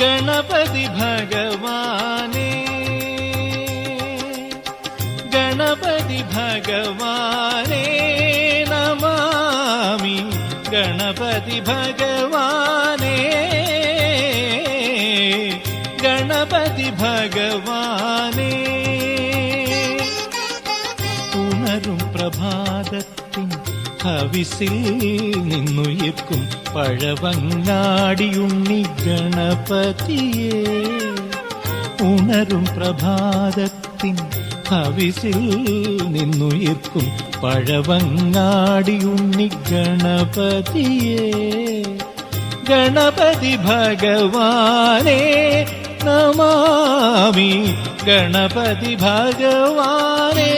गणपति भगवाने। गणपति भगवाने नमामि। गणपति भगवाने। गणपति भगवाने। पुनरु प्रभादत्तु ഹവിസിൽ നിന്നുയർക്കും പഴവങ്ങാടിയുണ്ണി ഗണപതിയെ. ഉണരും പ്രഭാതത്തിൻ ഹവിസിൽ നിന്നുയർക്കും പഴവങ്ങാടിയുണ്ണി ഗണപതിയെ. ഗണപതി ഭഗവാനേ നമാമി. ഗണപതി ഭഗവാനേ.